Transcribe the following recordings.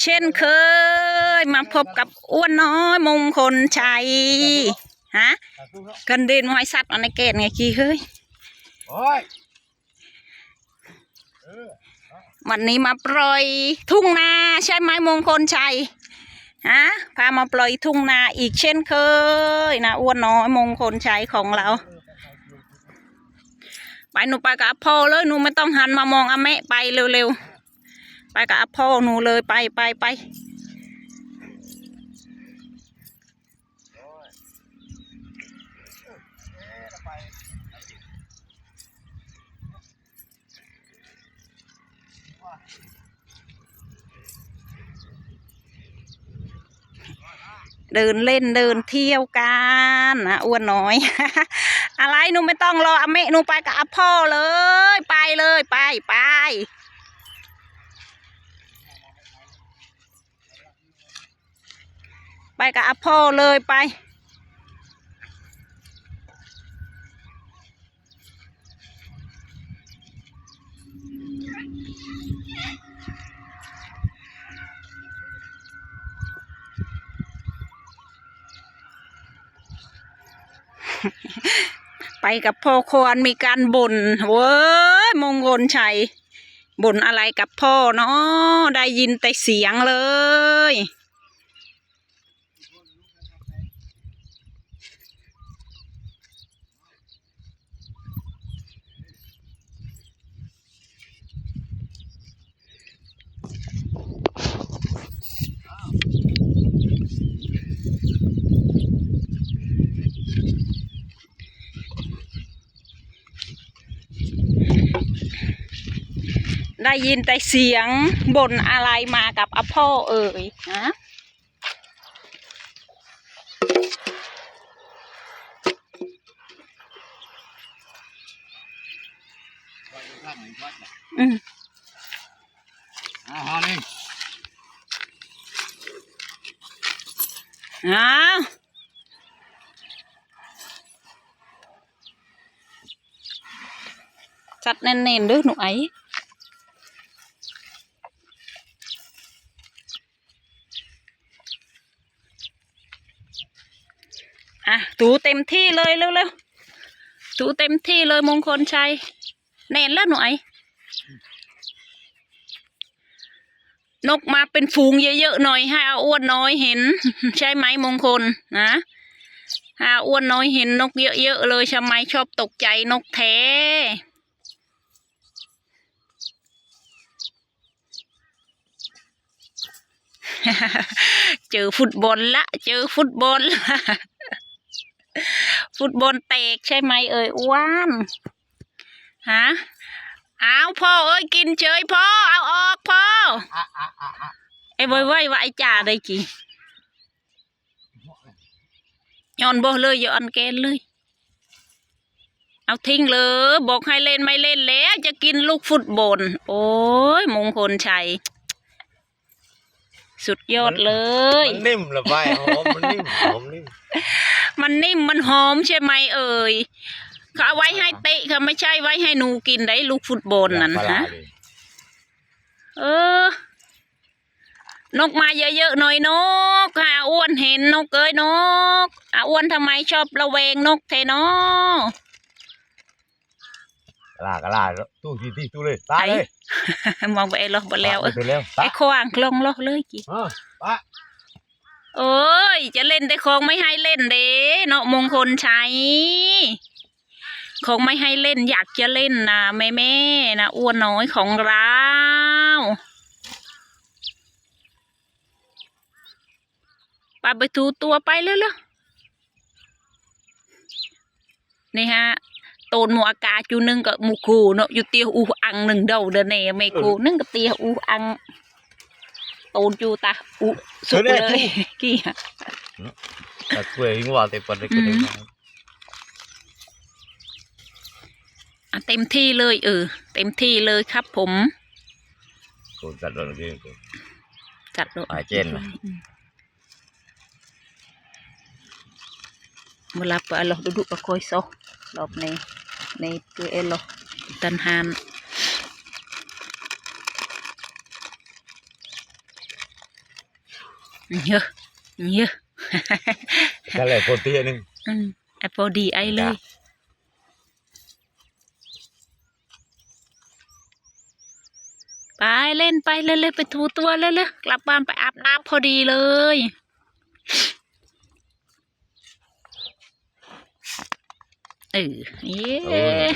เช่นเคย มาพบกับอ้วนน้อยมงคลชัยฮะกันเดินหอยสัตว์อันในเกตไงกี่เฮ้ยโอ้ยวันนี้มาปล่อยทุ่งนาใช่ไหมมงคลชัยฮะพามาปล่อยทุ่งนาอีกเช่นเคยนะอ้วนน้อยมงคลชัยของเรา ไปหนูไปกับอาพ่อเลยหนูไม่ต้องหันมามองอาแม่ไปเร็วๆ ไปกับพ่อหนูเลยไปไปไปเดินเล่นเดินเที่ยวกันนะอ้วนน้อย อะไรหนูไม่ต้องรออเมหนูไปกับอพ่อเลย ไปเลยไปไป ไปกับอพ่อเลยไป ไปกับพ่อควรมีการบ่นเว้ยมงคลชัยบ่นอะไรกับพ่อเนาะได้ยินแต่เสียงเลย ได้ยินแต่เสียงบ่นอะไรมากับอาพ่อเอ่ยฮะอืมอ่าฮะนี่ อ้าวจัดแน่นๆเด้อหนูไอ้อะถูเต็มที่เลยเร็วๆถูเต็มที่เลยมงคลชัยแน่นแล้วหนูไอ้ นกมาเป็นฝูงเยอะๆหน่อยให้อาอ้วนน้อยเห็น ใช่ไหมมงคลนะอาอ้วนน้อยเห็นนกเยอะๆเลยทำไหมชอบตกใจนกแท้เจอฟุตบอลละ เจอฟุตบอลละฟุตบอลเตกใช่ไหมเอ่ยอ้วนฮะเอาพ่อเอ้ยกินเฉยพ่อ ไอ้บอยไว้ว่าไอ้จ่าได้กี่ย้อนบ่เลยย้อนแกนเลย เอาทิ้งเลย บอกให้เล่นไม่เล่นแล้ว จะกินลูกฟุตบอลโอ้ยมงคลชัยสุดยอดเลย มันนิ่มเหรือไปหอมมันนิ่มหอมนิ่มมันนิ่มมันหอมใช่ไหมเอ่ยเขาเอาไว้ให้เตะเขาไม่ใช่ไว้ให้หนูกินได้ลูกฟุตบอลนั่นปลาร้าฮะ เลยเออ นกมาเยอะๆหน่อยนกหาอ้วนเห็นนกเอ้ยนกอาอ้วนทำไมชอบระแวงนกเทนอกลากระลาตู้ที่ที่ตู้เลยตายเลยมองไปเอลอบ่แล้วเออไปแล้วไอ้ควางลงลอเลยกี่เออปะเอ้ย จะเล่นแต่ของไม่ให้เล่นเด้เนาะมงคลชัยของไม่ให้เล่นอยากจะเล่นนะแม่แม่ๆนะอ้วนน้อยของเรา ไปไปทูตัวไปเร็วๆนี่ฮะตูนหมูอากาจูนึงกับหมูคูเนาะอยู่เตียวอูอังหนึ่งเดาเดนเน่ไม่คูนึงกับเตียวอูอังตูนจูตาอูสุดเลยกี่ฮะแต่กล้วยหัวเต็มปนเลยก็ได้อืมอะเต็มที่เลยเออเต็มที่เลยครับผมกูจัดโดนกินกูจัดเลยอะเจนน่ะ Mula pa aloh duduk pa koy so. Lop ni ni tu elo tanhan. เยอะเยอะนั่นแหละคนเตี้ยนึงอืมไอพอดีไอเลยไปเล่นไปเร็วๆไปถูตัวเร็วๆกลับบ้านไปอาบน้ำพอดีเลย เออเย้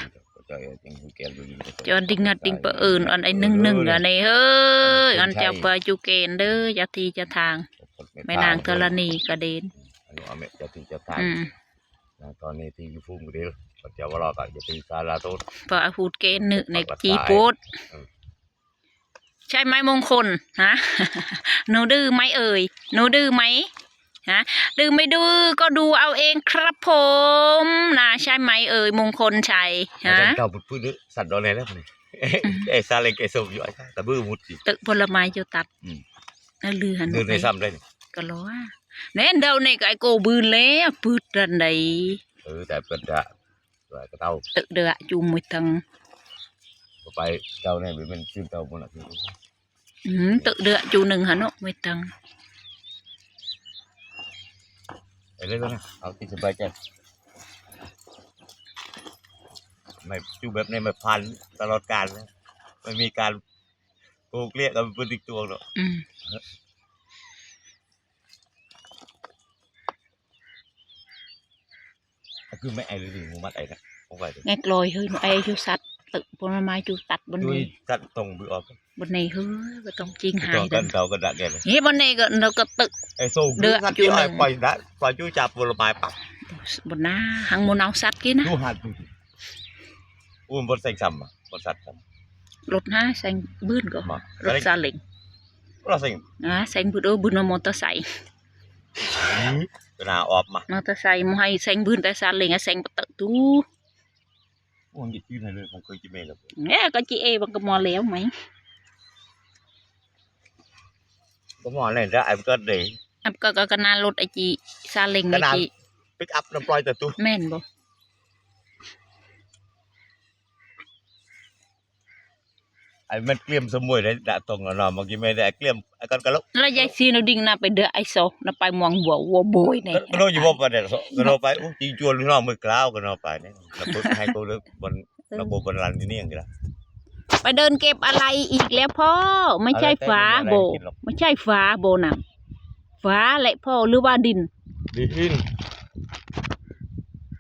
จอนดิงงัดดิงเปอเอิญอันไอ้หนึ่งหนึ่งอันไอ้เฮ้ยอันเจ้าเปอจูเกนเด้อจะทีจะทางแม่นางธรณีกระเด็นอันนี้อาแม่จะตีจะทางตอนนี้ที่ยูฟุ้งเดียวปัจจัยว่ารอกันจะตีซาลาโต้นเพอพูดเกนหนึ่งในกจีตายโปดใช่ไหมมงคลฮะหนูดื้อไหมเอ่ยหนูดื้อไหม ฮะดื้อไม่ดื้อก็ดูเอาเองครับผมนะใช่ไหมเอ่ยมงคลชัยฮะเก่าพูดพูดสัตว์โดนอะไรแล้วนี่ไอ้ซาเล็งไอ้ส้มอยู่ไอ้แต่บื้อมุดสิตึกผลไม้จะตัดอืมนั่นลือหันเดินในซ้ำได้นี่ก็ล้อเน่นเดาในก็ไอโกบืนแล้วปืดดันใดเออแต่เปิดจะก็เต้าตึกเดือจุ่มไว้ทังไปเต้าเนี่ยมันชื่อเต้ามันอะคืออืมตึกเดื อจูหนึ่งหันเนาะไว้ทังไอ้เรื่องนั้นเอาที่สบายใจไม่อยู่แบบนี้ไม่พันตลอดการนะไม่มีการโกงเกลี้ยกันเป็นติกตัวหรอกอืมคือไม่ไอ้เลยดิมูมัดไอ้นะผมไปเลยไงกลอยเฮ้ยหนูไอจูสัตว์ ตึกผลไม้จูตัดบนด้วยนี้จัดตรงบือออกบนนี้เฮ้ยบ่ต้องจริงหาตรยงเดักันนเราก็ดักแกเลยเฮ้ยบนนี้ก็เราก็ตึกไอ้โซ่เดือดสัตว์อยู่ที่หนึ่ไอ้งปล่อยดัปล่อยจูจับผลไม้ปักบนหน้าหังโมนเอาสัตว์กินนะดูหัดดูอุ้มบนใส่ซ้ำอะบนสัตว์ซ้รถหน้าแซงบื้นก็ำมารถซาเล้งเราสิ่งนะแซงบื้นเออบื้นเอามอเตอร์ไซค์ตัวนาออกมามอเตอร์ไซค์มให้แซงบื้นแต่ซาเล้งอะแซงปะตะตู Ungetyr này bằng cơ chị bè là Nè, có chị e bằng cơ mò léo mày Có mò này ra em cơ để អត់ក៏កណាលុតអីជីសាលេងនេះជី Pick up nó quay từ tôi មែនបង ไอ้มันก็เดย์อับก็ก็กนารถไอจีซาเล้งไอขนาดจีปิกอัพน้ำปล่อยแต่ตัวแม่นบ่ไอ้มันเกลี่ยมสมุยเลยดะตรงแล้วเนาะเมื่อกี้ไม่ได้ไอ้เกลี่ยมไอ้กันกระลุกแล้วยายซีนเอาดิ่งน่ะไปเด้อไอโซน่ะไปมองหัววัวโบยนี่ก็โดนอยู่บ่ประเดี๋ยวก็โดนไปอู้จริงจวนน้องมือกล้าวก็โดนไปเนี่ยแล้วปุ๊บให้กูเลิกบนระบบบนรันที่นี่อย่างเงี้ยไปเดินเก็บอะไรอีกแล้วพ่อ ไม่ใช่ฝาโบ ไม่ใช่ฝาโบน่ะฝาแหละพ่อหรือว่าดิน ดิน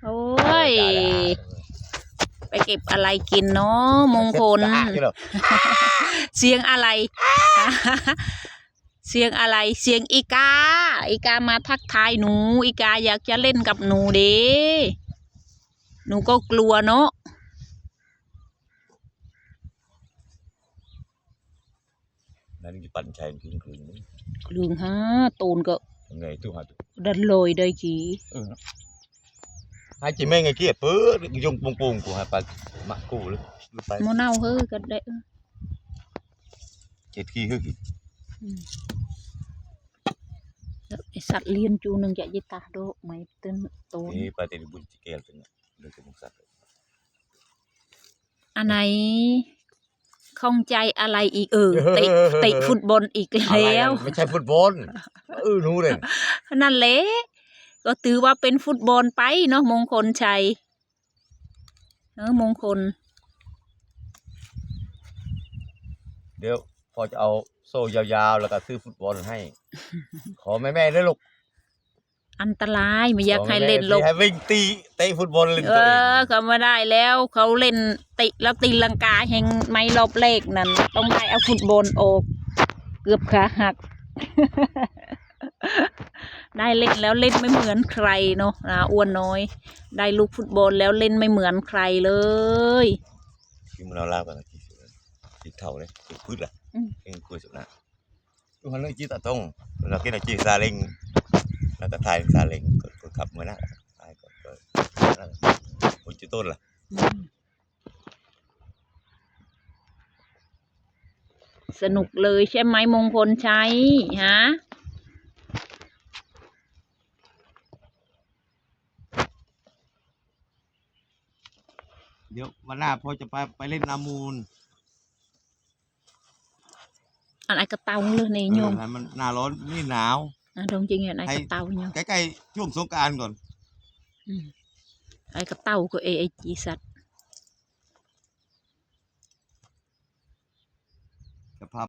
โอ้ย ไปเก็บอะไรกินเนาะมงคล เสียงอะไร เสียงอะไร เสียงอีกา อีกามาทักทายหนู อีกาอยากจะเล่นกับหนูเด้หนูก็กลัวเนาะนั่นคือปั่นชัยคืนคืนนี่กลืงฮะตูนก็ไงตู้หัดดันลอยได้จีเออให้จีแม่งไงเกี้ ยปื้อยงปงปงกูให้ไปมากูเลยไปโมเน่าเฮ้ยก็ได้เจ็ดขี้ฮึกอืมแล้วไอสัตว์เลี้ยนจูหนึ่งจะยิตาโดไม่เต้นโตนนี่ไปแต่บุญจิเกลตัวนี้เรื่องของสัตว์อันไหนข้องใจอะไรอีกเออเตะเตะฟุตบอลอีกแล้ว ไม่ใช่ฟุตบอลเออรู้เลยนั่นแหละ ก็ถือว่าเป็นฟุตบอลไปเนาะมงคลชัยเออมงคล เดี๋ยวพอจะเอาโซ่ยาวๆ แล้วก็ซื้อฟุตบอลให้ ขอแม่แม่ด้วยลูกอันตรายไม่อยากให้เล่นลลงให้วิ่งตีเตะฟุตบอลเล่นเอตัวเองอเขาไม่ได้แล้วเขาเล่นติแล้วตีลังกาแห่งไม่รอบเลขนั่นต้องได้เอาฟุตบอลออก เกือบขาหัก ได้เล่นแล้วเล่นไม่เหมือนใครเนาะนะอ้วนน้อย ได้ลูกฟุตบอลแล้วเล่นไม่เหมือนใครเลยที่มันเอาลาบกันที่สุดที่เท่าเลยที่พืชล่ะอืมเองคุยสุดนะทุกคนเลยจีตาตรงเราคิดว่าจีซาเล้งแล้วก็ถ่ายซาเล้งก็ก็ขับมือหน้าถ่ายก็ก็นั่นปุจิต้นล่ะอืมสนุกเลยใช่ไหมมงคลชัยฮะ เดี๋ย ววันหน้าพ่อจะไปไปเล่นนามูลอันไอ้กระเตาเลยนี่โยมเออให้มันหน้าร้อนนี่หนาว à đồng chí hiện nay Hay- cái tàu nhau ใกล้ๆช่วงสงกรารก่อน ừ. ai cái tàu của ê ê chị sạch